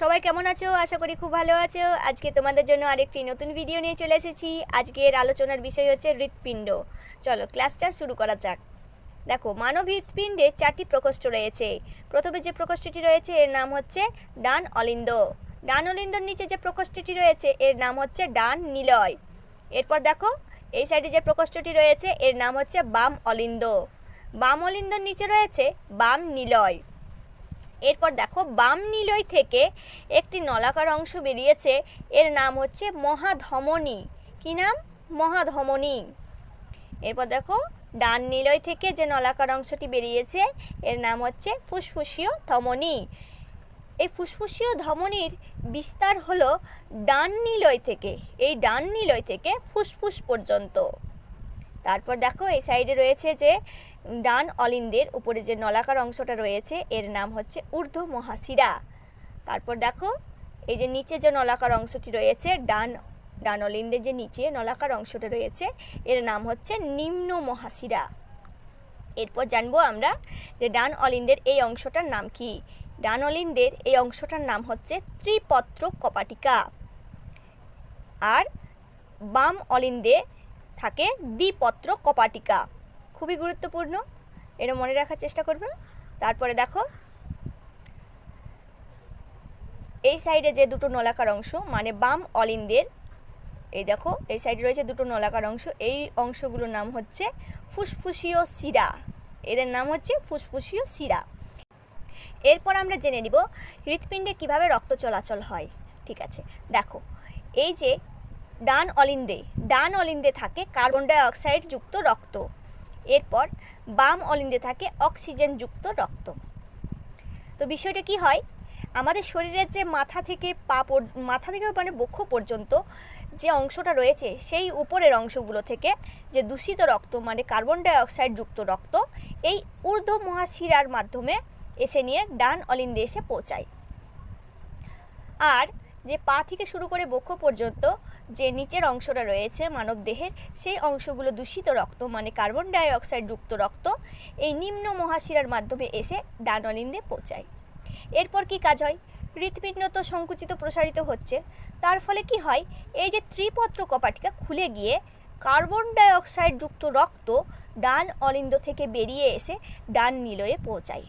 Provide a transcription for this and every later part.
সবাই কেমন আছো? আশা করি খুব ভালো আছো। আজকে তোমাদের জন্য আরেকটি নতুন ভিডিও নিয়ে চলে এসেছি। আজকের আলোচনার বিষয় হচ্ছে হৃৎপিণ্ড। চলো ক্লাসটা শুরু করা যাক। দেখো, মানব হৃৎপিণ্ডে চারটি প্রকোষ্ঠ রয়েছে। প্রথমে যে প্রকোষ্ঠটি রয়েছে, এর নাম হচ্ছে ডান অলিন্দ ডান অলিন্দর নিচে যে প্রকোষ্ঠটি রয়েছে, এর নাম হচ্ছে ডান নিলয় এরপর দেখো, এই সাইডে যে প্রকোষ্ঠটি রয়েছে, এর নাম হচ্ছে বাম অলিন্দ বাম অলিন্দর নিচে রয়েছে বাম নিলয় এরপর দেখো বাম নিলয় থেকে একটি নলাকার অংশ বেরিয়েছে। এর নাম হচ্ছে মহাধমনী। কি নাম? মহাধমনী। এরপর দেখো ডান নিলয় থেকে যে নলাকার অংশটি বেরিয়েছে, এর নাম হচ্ছে ফুসফুসীয় ধমনী। এই ফুসফুসীয় ধমনীর বিস্তার হলো ডান নিলয় থেকে, এই ডান নিলয় থেকে ফুসফুস পর্যন্ত। তারপর দেখো, এই সাইডে রয়েছে যে ডান অলিন্দের উপরে যে নলাকার অংশটা রয়েছে, এর নাম হচ্ছে ঊর্ধ্ব মহাশিরা। তারপর দেখো, এই যে নিচে যে নলাকার অংশটি রয়েছে, ডান ডান অলিন্দের যে নিচে নলাকার অংশটা রয়েছে, এর নাম হচ্ছে নিম্ন মহাশিরা। এরপর জানব আমরা যে ডান অলিন্দের এই অংশটার নাম কি? ডান অলিন্দের এই অংশটার নাম হচ্ছে ত্রিপত্র কপাটিকা। আর বাম অলিন্দে থাকে দ্বিপত্র কপাটিকা। খুবই গুরুত্বপূর্ণ। এটা মনে রাখার চেষ্টা করবে। তারপরে দেখো, এই সাইডে যে দুটো নলাকার অংশ মানে বাম অলিন্দের, এই দেখো, এই সাইডে রয়েছে দুটো নলাকার অংশ। এই অংশগুলোর নাম হচ্ছে ফুসফুসীয় শিরা। এদের নাম হচ্ছে ফুসফুসীয় শিরা। এরপর আমরা জেনে নিব হৃৎপিণ্ডে কীভাবে রক্ত চলাচল হয়। ঠিক আছে, দেখো, এই যে ডান অলিন্দে ডান অলিন্দে থাকে কার্বন ডাই অক্সাইড যুক্ত রক্ত। এরপর বাম অলিন্দে থাকে অক্সিজেন যুক্ত রক্ত। তো বিষয়টা কি হয়? আমাদের শরীরের যে মাথা থেকে পা মাথা থেকে মানে বক্ষ পর্যন্ত যে অংশটা রয়েছে, সেই উপরের অংশগুলো থেকে যে দূষিত রক্ত মানে কার্বন ডাই অক্সাইড যুক্ত রক্ত, এই ঊর্ধ্ব মহাশিরার মাধ্যমে এসে নিয়ে ডান অলিন্দে এসে পৌঁছায়। আর যে পা থেকে শুরু করে বক্ষ পর্যন্ত যে নিচের অংশটা রয়েছে মানব দেহের, সেই অংশগুলো দূষিত রক্ত মানে কার্বন ডাই অক্সাইড যুক্ত রক্ত, এই নিম্ন মহাশিরার মাধ্যমে এসে ডান অলিন্দে পৌঁছায়। এরপর কি কাজ হয়? হৃৎপিণ্ড তো সংকুচিত প্রসারিত হচ্ছে। তার ফলে কি হয়? এই যে ত্রিপত্র কপাটিকা খুলে গিয়ে কার্বন ডাই অক্সাইড যুক্ত রক্ত ডান অলিন্দ থেকে বেরিয়ে এসে ডান নিলয়ে পৌঁছায়।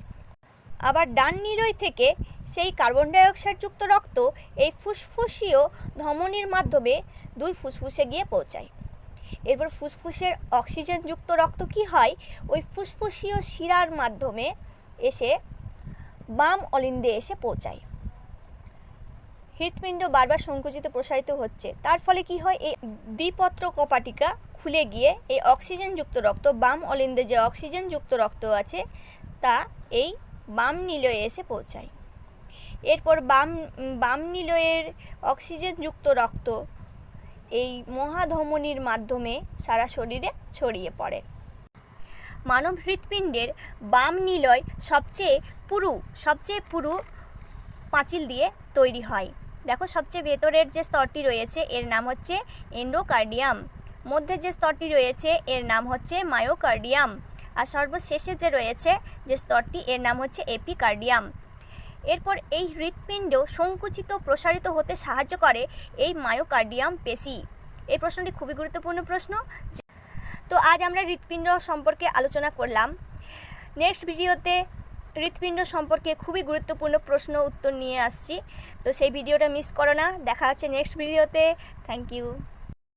আবার ডান নিলয় থেকে সেই কার্বন ডাইঅক্সাইড যুক্ত রক্ত এই ফুসফুসীয় ধমনির মাধ্যমে দুই ফুসফুসে গিয়ে পৌঁছায়। এরপর ফুসফুসের অক্সিজেন যুক্ত রক্ত কি হয়? ওই ফুসফুসীয় শিরার মাধ্যমে এসে বাম অলিন্দে এসে পৌঁছায়। হৃৎপিণ্ড বারবার সংকুচিত প্রসারিত হচ্ছে। তার ফলে কি হয়? এই দ্বিপত্র কপাটিকা খুলে গিয়ে এই অক্সিজেন যুক্ত রক্ত, বাম অলিন্দে যে অক্সিজেন যুক্ত রক্ত আছে, তা এই বাম নিলয়ে এসে পৌঁছায়। এরপর বাম বাম নিলয়ের অক্সিজেনযুক্ত রক্ত এই মহাধমনির মাধ্যমে সারা শরীরে ছড়িয়ে পড়ে। মানব হৃৎপিণ্ডের বাম নিলয় সবচেয়ে পুরু সবচেয়ে পুরু পাঁচিল দিয়ে তৈরি হয়। দেখো, সবচেয়ে ভেতরের যে স্তরটি রয়েছে, এর নাম হচ্ছে এন্ডোকার্ডিয়াম। মধ্যে যে স্তরটি রয়েছে, এর নাম হচ্ছে মায়োকার্ডিয়াম। আর সর্বশেষে যে রয়েছে যে স্তরটি, এর নাম হচ্ছে এপিকার্ডিয়াম। এরপর এই হৃৎপিণ্ড সংকুচিত, প্রসারিত হতে সাহায্য করে এই মায়োকার্ডিয়াম পেশি। এই প্রশ্নটি খুবই গুরুত্বপূর্ণ প্রশ্ন। তো আজ আমরা হৃৎপিণ্ড সম্পর্কে আলোচনা করলাম। নেক্সট ভিডিওতে হৃৎপিণ্ড সম্পর্কে খুবই গুরুত্বপূর্ণ প্রশ্ন উত্তর নিয়ে আসছি। তো সেই ভিডিওটা মিস করো না। দেখা হচ্ছে নেক্সট ভিডিওতে। Thank you.